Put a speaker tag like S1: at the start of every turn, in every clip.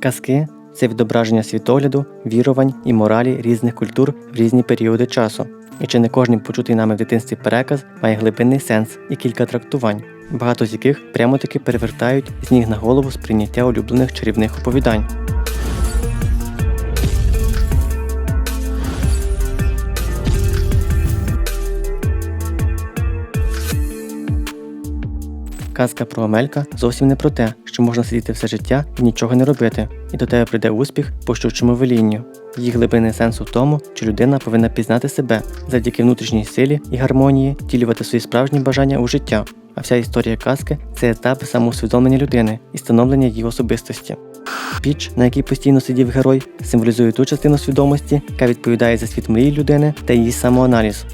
S1: Казки це відображення світогляду, вірувань і моралі різних культур в різні періоди часу. І чи не кожен почутий нами в дитинстві переказ має глибинний сенс і кілька трактувань, багато з яких прямо таки перевертають з ніг на голову сприйняття улюблених чарівних оповідань. Казка про Омелька зовсім не про те, що можна сидіти все життя і нічого не робити, і до тебе прийде успіх по щучому велінню. Її глибинний сенс у тому, що людина повинна пізнати себе завдяки внутрішній силі і гармонії, втілювати свої справжні бажання у життя. А вся історія казки це етап самоусвідомлення людини і становлення її особистості. Піч, на якій постійно сидів герой, символізує ту частину свідомості, яка відповідає за світ мрії людини та її самоаналіз.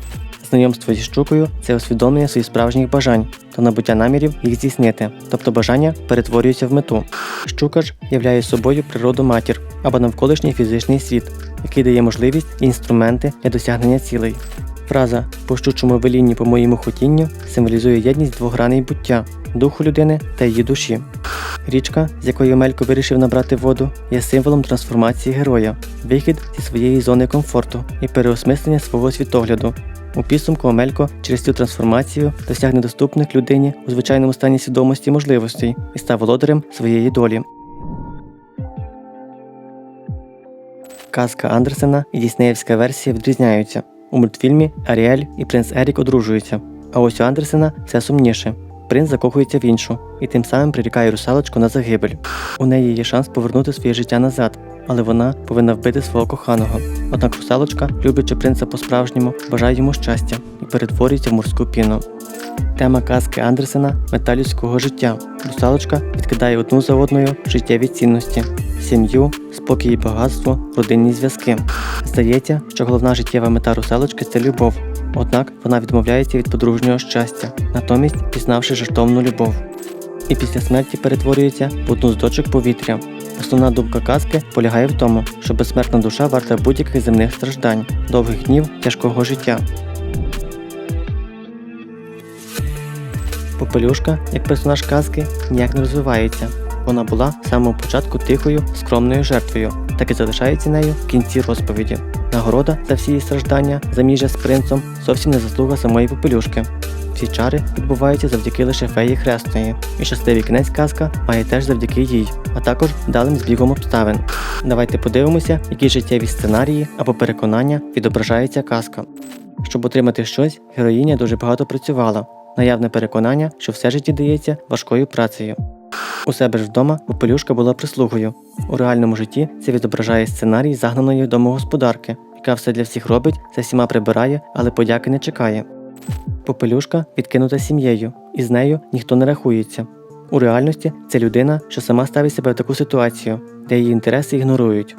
S1: Знайомство зі щукою це усвідомлення своїх справжніх бажань та набуття намірів їх здійснити, тобто бажання перетворюються в мету. Щука ж являє собою природу матір або навколишній фізичний світ, який дає можливість і інструменти для досягнення цілей. Фраза по щучому велінні по моєму хотінню символізує єдність двограней буття духу людини та її душі. Річка, з якої Омелько вирішив набрати воду, є символом трансформації героя, вихід зі своєї зони комфорту і переосмислення свого світогляду. У підсумку Омелько через цю трансформацію досягне доступних людині у звичайному стані свідомості можливостей і став володарем своєї долі. Казка Андерсена і діснеївська версія відрізняються. У мультфільмі Аріель і принц Ерік одружуються, а ось у Андерсена все сумніше. Принц закохується в іншу і тим самим прирікає русалочку на загибель. У неї є шанс повернути своє життя назад, але вона повинна вбити свого коханого. Однак русалочка, люблячи принца по-справжньому, бажає йому щастя і перетворюється в морську піну. Тема казки Андерсена мета людського життя. Русалочка відкидає одну за одною життєві цінності, сім'ю, спокій і багатство, родинні зв'язки. Здається, що головна життєва мета русалочки це любов. Однак вона відмовляється від подружнього щастя, натомість пізнавши жертовну любов. І після смерті перетворюється в одну з дочок повітря. Основна думка казки полягає в тому, що безсмертна душа варта будь-яких земних страждань, довгих днів тяжкого життя. Попелюшка, як персонаж казки, ніяк не розвивається. Вона була з самого початку тихою, скромною жертвою, так і залишається нею в кінці розповіді. Нагорода за всі її страждання, заміжжя з принцем, зовсім не заслуга самої попелюшки. Всі чари відбуваються завдяки лише феї хресної, і щасливий кінець казка має теж завдяки їй, а також вдалим збігом обставин. Давайте подивимося, які життєві сценарії або переконання відображається казка. Щоб отримати щось, героїня дуже багато працювала. Наявне переконання, що все життя дається важкою працею. У себе ж вдома попелюшка була прислугою. У реальному житті це відображає сценарій загнаної домогосподарки, яка все для всіх робить, за всіма прибирає, але подяки не чекає. Попелюшка відкинута сім'єю, і з нею ніхто не рахується. У реальності це людина, що сама ставить себе в таку ситуацію, де її інтереси ігнорують.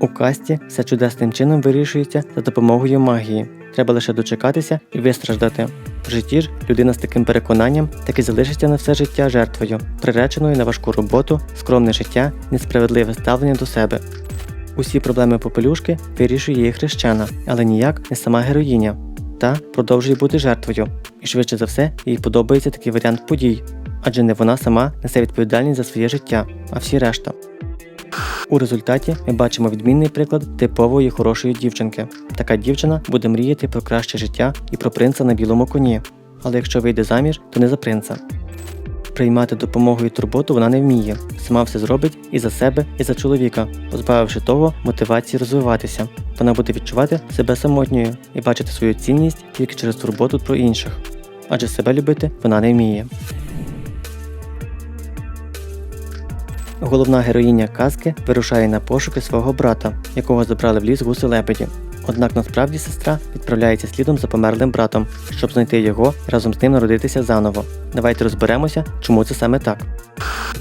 S1: У касті все чудесним чином вирішується за допомогою магії. Треба лише дочекатися і вистраждати. В житті ж людина з таким переконанням так і залишиться на все життя жертвою, приреченою на важку роботу, скромне життя, несправедливе ставлення до себе. Усі проблеми попелюшки вирішує її хрещена, але ніяк не сама героїня. Та продовжує бути жертвою, і швидше за все їй подобається такий варіант подій, адже не вона сама несе відповідальність за своє життя, а всі решта. У результаті ми бачимо відмінний приклад типової хорошої дівчинки. Така дівчина буде мріяти про краще життя і про принца на білому коні. Але якщо вийде заміж, то не за принца. Приймати допомогу і турботу вона не вміє, сама все зробить і за себе, і за чоловіка, позбавивши того мотивації розвиватися. Вона буде відчувати себе самотньою і бачити свою цінність тільки через турботу про інших, адже себе любити вона не вміє. Головна героїня казки вирушає на пошуки свого брата, якого забрали в ліс гуси лебеді. Однак насправді сестра відправляється слідом за померлим братом, щоб знайти його і разом з ним народитися заново. Давайте розберемося, чому це саме так.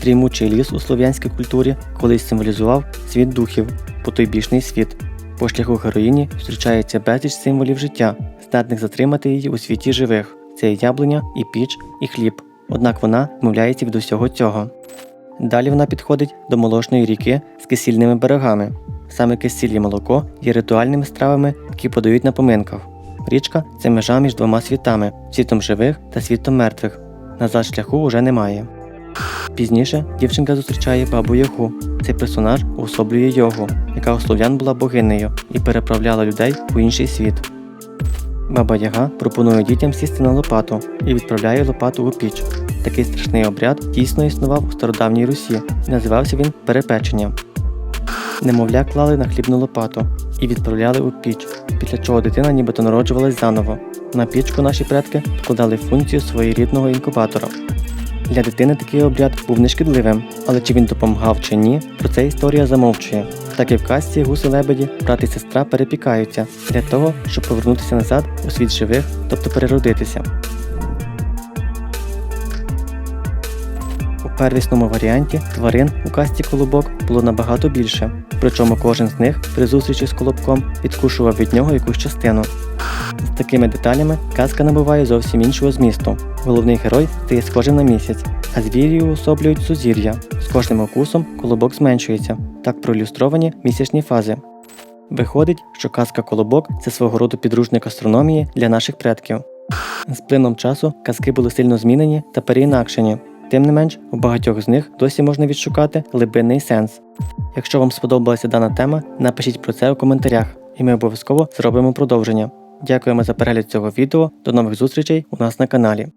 S1: Дрімучий ліс у слов'янській культурі колись символізував світ духів, потойбічний світ. По шляху героїні зустрічається безліч символів життя, здатних затримати її у світі живих. Це і яблуня, і піч, і хліб. Однак вона вмовляється від усього цього. Далі вона підходить до молочної ріки з кисільними берегами. Саме кисіль і молоко є ритуальними стравами, які подають на поминках. Річка це межа між двома світами світом живих та світом мертвих. Назад шляху уже немає. Пізніше дівчинка зустрічає бабу Ягу. Цей персонаж уособлює йогу, яка у слов'ян була богинею і переправляла людей у інший світ. Баба Яга пропонує дітям сісти на лопату і відправляє лопату у піч. Такий страшний обряд дійсно існував у стародавній Русі, і називався він перепеченням. Немовля клали на хлібну лопату і відправляли у піч, після чого дитина нібито народжувалась заново. На пічку наші предки вкладали функцію своєрідного інкубатора. Для дитини такий обряд був нешкідливим, але чи він допомагав чи ні, про це історія замовчує. Так і в казці гуси лебеді брат і сестра перепікаються для того, щоб повернутися назад у світ живих, тобто переродитися. У первісному варіанті тварин у касті колобок було набагато більше, причому кожен з них при зустрічі з колобком відкушував від нього якусь частину. Такими деталями казка набуває зовсім іншого змісту. Головний герой стає схожим на місяць, а звірі уособлюють сузір'я. З кожним укусом колобок зменшується. Так проілюстровані місячні фази. Виходить, що казка Колобок це свого роду підручник астрономії для наших предків. З плином часу казки були сильно змінені та переінакшені. Тим не менш, у багатьох з них досі можна відшукати глибинний сенс. Якщо вам сподобалася дана тема, напишіть про це у коментарях, і ми обов'язково зробимо продовження. Дякуємо за перегляд цього відео. До нових зустрічей у нас на каналі.